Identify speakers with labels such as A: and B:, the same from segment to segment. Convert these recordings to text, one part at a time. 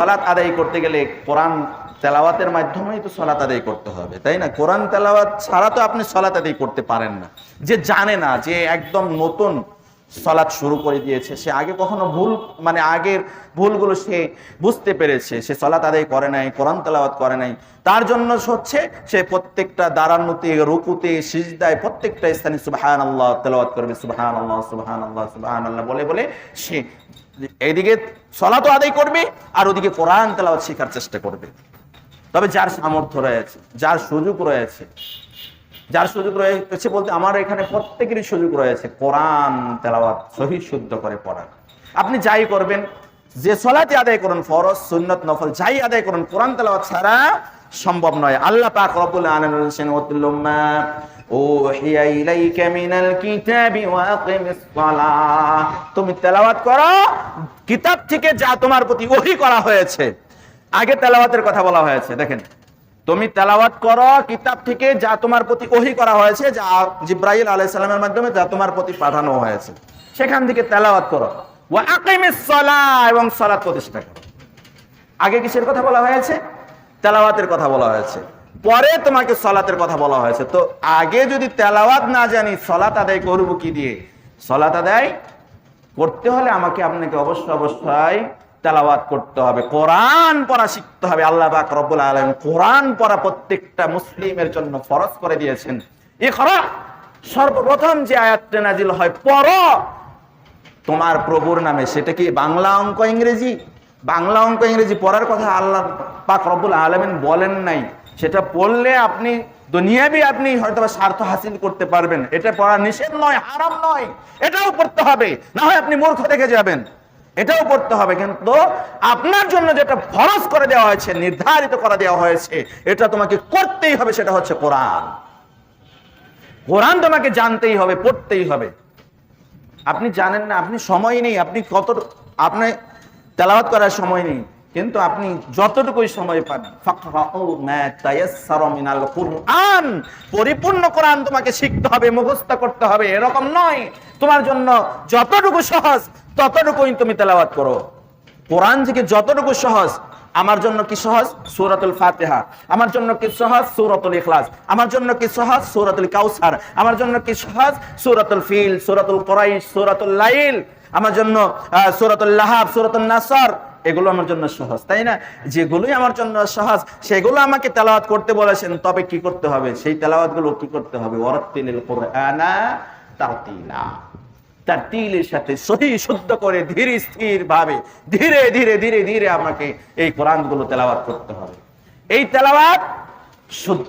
A: সালাত আদায় করতে গেলে কোরআন তেলাওয়াতের মাধ্যমেই তো সলাত আদায় করতে হবে, তাই না? কোরআন তেলাওয়াত ছাড়া তো আপনি সলাত আদায় করতে পারেন না। যে জানে না, যে একদম নতুন সলাৎ শুরু করে দিয়েছে। সে আগে কখনো ভুল মানে আগের ভুলগুলো সে বুঝতে পেরেছে। সে সলাত আদায় করে নাই, কোরআন তেলাওয়াত করে নাই। তার জন্য হচ্ছে, সে প্রত্যেকটা দাঁড়ানোতে রুকুতে, সিজদায় প্রত্যেকটা স্থানে সুবাহান আল্লাহ তেলাওয়াত করবে। সুবাহান আল্লাহ সুবাহান আল্লাহ সুবাহান আল্লাহ বলে বলে সে এইদিকে সলাতো আদায় করবে আর ওদিকে কোরআন তেলাওয়াত শেখার চেষ্টা করবে। তবে যার সামর্থ্য রয়েছে, যার সুযোগ রয়েছে যার সুযোগ রয়েছে বলতে আমার এখানে প্রত্যেকেরই সুযোগ রয়েছে, কোরআন, তেলাওয়াত, সহি শুদ্ধ করে পড়ার আপনি যাই করবেন, যে সলাতে আদায় করুন, ফরজ, সুন্নত, নফল, যাই আদায় করুন, কোরআন, তেলাওয়াত ছাড়া সম্ভব নয়। আল্লাহ পাক রব্বুল আলামিন বলেছেন ওয়াতুল্লুম্মা ওহিয়া ইলাইকা মিনাল কিতাবি ওয়া আকিমিস সালাহ। তুমি তেলাওয়াত করো, কিতাব থেকে যা তোমার প্রতি ওহী করা হয়েছে, আগে তেলাওয়াতের কথা বলা হয়েছে। দেখেন তুমি তেলাওয়াত করো, কিতাব থেকে যা তোমার প্রতি ওহি করা হয়েছে, যা জিব্রাইল আলাইহিস সালামের মাধ্যমে যা তোমার প্রতি পাঠানো হয়েছে, সেখান থেকে তেলাওয়াত করো। আকিমিস সালাহ এবং সালাত প্রতিষ্ঠা করো। আগে কিসের কথা বলা হয়েছে? তেলাওয়াতের কথা বলা হয়েছে। পরে তোমাকে সলাতের কথা বলা হয়েছে। তো আগে যদি তেলাওয়াত না জানি, সলাত আদায় করব কি দিয়ে? সলাত আদায় করতে হলে আমাকে আপনাকে অবশ্যই অবশ্যই তেলাওয়াত করতে হবে, কোরআন পড়া শিখতে হবে। আল্লাহ পাক রব্বুল আলামিন কোরআন পড়া প্রত্যেকটা মুসলিমের জন্য ফরজ করে দিয়েছেন। ইকরা, সর্বপ্রথম যে আয়াতটা নাজিল হয়, পড়ো। তোমার প্রভুর নামে, সেটা কি বাংলা অঙ্ক ইংরেজি? বাংলা অঙ্ক ইংরেজি পড়ার কথা আল্লাহ পাক রব্বুল আলমিন বলেন নাই। সেটা পড়লে আপনি, দুনিয়াবি আপনি হয়তো স্বার্থ হাসিল করতে পারবেন। এটা পড়া নিষেধ নয়, হারাম নয়। এটাও পড়তে হবে। না হয় আপনি মূর্খ দেখে যাবেন। এটাও করতে হবে কিন্তু আপনার জন্য যেটা ফরজ করে দেওয়া হয়েছে, নির্ধারিত করে দেওয়া হয়েছে, এটা তোমাকে করতেই হবে, সেটা হচ্ছে কোরআন। কোরআন তোমাকে জানতেই হবে, পড়তেই হবে। আপনি জানেন না, আপনি সময় নেই, আপনি কত আপনি তেলাওয়াত করার সময় নেই। কিন্তু আপনি যতটুকুই সময় পান পরিপূর্ণ কোরআন তোমাকে শিখতে হবে, মুখস্থ করতে হবে, এরকম নয়। তোমার জন্য যতটুকু সহজ, ততটুকুই তুমি তেলাওয়াত করো। কোরআন থেকে যতটুকু সহজ, আমার জন্য কি সহজ? সূরাতুল ফাতেহা। আমার জন্য কি সহজ? সূরাতুল ইখলাস। আমার জন্য কি সহজ? সূরাতুল কাউসার। আমার জন্য কি সহজ? সূরাতুল ফিল, সূরাতুল কুরাইশ, সূরাতুল লাইল। আমার জন্য সূরাতুল লাহাব, সূরাতুল নাসর। এগুলো আমার জন্য সহজ, তাই না? যেগুলোই আমার জন্য সহজ, সেগুলো আমাকে তেলাওয়াত করতে বলেছেন, তবে কি করতে হবে? সেই তেলাওয়াতগুলো কি করতে হবে? তার তিলের সাথে সহি, শুদ্ধ করে, ধীরে স্থির ভাবে ধীরে ধীরে ধীরে ধীরে আমাকে এই কোরআনগুলো তেলাওয়াত করতে হবে। এই তেলাওয়াত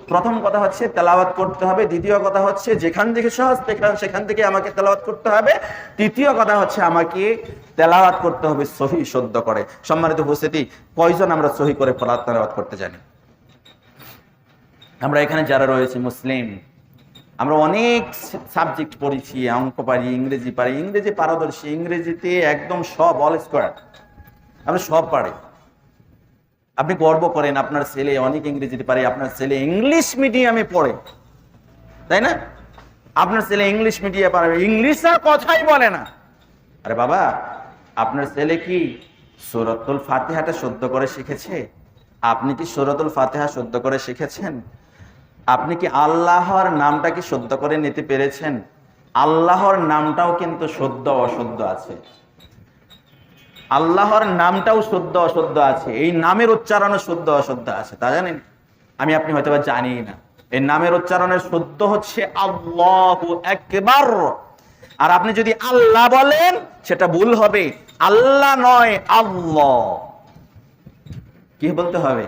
A: প্রথম কথা হচ্ছে তেলাওয়াত করতে হবে, দ্বিতীয় কথা হচ্ছে যেখান থেকে সহজ সেখান- থেকে আমাকে তেলাওয়াত করতে হবে। তৃতীয় কথা হচ্ছে আমাকে তেলাওয়াত করতে হবে সহি শুদ্ধ করে। সম্মানিত উপস্থিতি, কয়জন আমরা সহি করে তেলাওয়াত করতে জানি? আমরা এখানে যারা রয়েছে মুসলিম, আমরা অনেক সাবজেক্ট পড়েছি, অঙ্ক পারি, ইংরেজি পারি, ইংরেজি পারদর্শী, ইংরেজিতে একদম সব অল স্কোয়ার আমরা সব পারি। আপনি গর্ব করেন, আপনার ছেলে অনেক ইংরেজিতে পারে, আপনার ছেলে ইংলিশ মিডিয়ামে পড়ে। তাই না? আপনার ছেলে ইংলিশ মিডিয়ামে পারে, ইংলিশ আর কথাই বলে না। আরে বাবা, আপনার ছেলে কি সুরতুল ফাতেহাটা শুদ্ধ করে শিখেছে? আপনি কি সুরতুল ফাতেহা শুদ্ধ করে শিখেছেন? আপনি কি আল্লাহর নামটা কি শুদ্ধ করে নিতে পেরেছেন? আল্লাহর নামটাও কিন্তু শুদ্ধ অশুদ্ধ আছে। আল্লাহর নামটাও শুদ্ধ অশুদ্ধ আছে, এই নামের উচ্চারণও শুদ্ধ অশুদ্ধ আছে, তা জানেন? আমি আপনি হয়তো বা জানি না। এই নামের উচ্চারণের শুদ্ধ হচ্ছে আল্লাহ একবার আর আপনি যদি আল্লাহ বলেন, সেটা ভুল হবে। আল্লাহ নয়, আল্লাহ। কি বলতে হবে?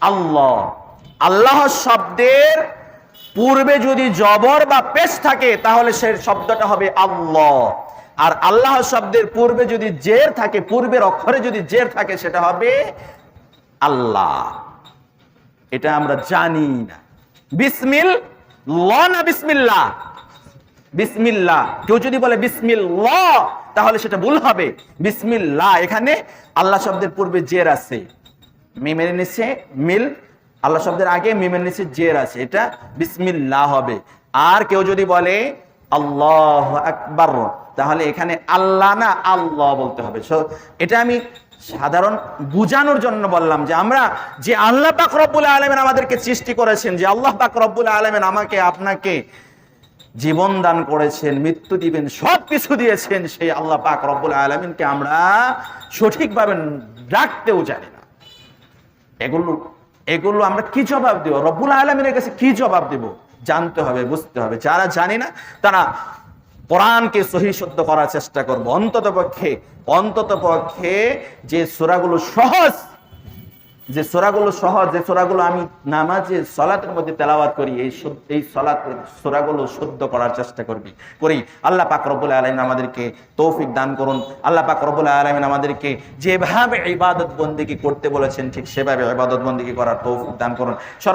A: আল্লাহ। আল্লাহ শব্দের পূর্বে যদি জবর বা পেশ থাকে, তাহলে সে শব্দটা হবে আল্লাহ। আর আল্লাহ শব্দের পূর্বে যদি জের থাকে, পূর্বের অক্ষরে যদি জের থাকে, সেটা হবে আল্লাহ। এটা আমরা জানি না। বিসমিল না বিসমিল্লাহ? বিসমিল্লাহ। কেউ যদি বলে বিসমিল্লাহ, তাহলে সেটা ভুল হবে। বিসমিল্লাহ, এখানে আল্লাহ শব্দের পূর্বে জের আছে। মিমের নিচে মিল, আল্লাহ শব্দের আগে মিমের নিচে জের আছে। এটা বিসমিল্লাহ হবে। আর কেউ যদি বলে আল্লাহ আকবার। তাহলে এখানে আল্লাহ না আল্লাহ বলতে হবে। So, এটা আমি সাধারণ বুঝানোর জন্য বললাম যে আমরা যে আল্লাহ পাক রব্বুল আলমেন আমাদেরকে সৃষ্টি করেছেন যে আল্লাহ পাক রব্বুল আলমেন আমাকে আপনাকে জীবন দান করেছেন মৃত্যু দিবেন সব কিছু দিয়েছেন সেই আল্লাহ পাক রব্বুল আলমিনকে আমরা সঠিকভাবে ডাকতেও জানি না। এগুলো এগুলো আমরা কি জবাব দেব? রব্বুল আলমিনের কাছে কি জবাব দেব? জানতে হবে, বুঝতে হবে। যারা জানি না, তারা কোরআনকে সহি শুদ্ধ করার চেষ্টা করব। অন্তত পক্ষে অন্তত পক্ষে যে সোরাগুলো সহজ, যে সোরাগুলো সহজ, যে সোরাগুলো আমি নামাজে, সলাতের মধ্যে তেলাওয়াত করি, এই এই সলাত, সোরাগুলো শুদ্ধ করার চেষ্টা করবি। করি। আল্লাহ পাক রব্বুল আলমিন আমাদেরকে তৌফিক দান করুন। আল্লাহ পাক রব্বুল আলমিন আমাদেরকে যেভাবে ইবাদত বন্দিকে করতে বলেছেন, ঠিক সেভাবে ইবাদত বন্দিকে করার তৌফিক দান করুন।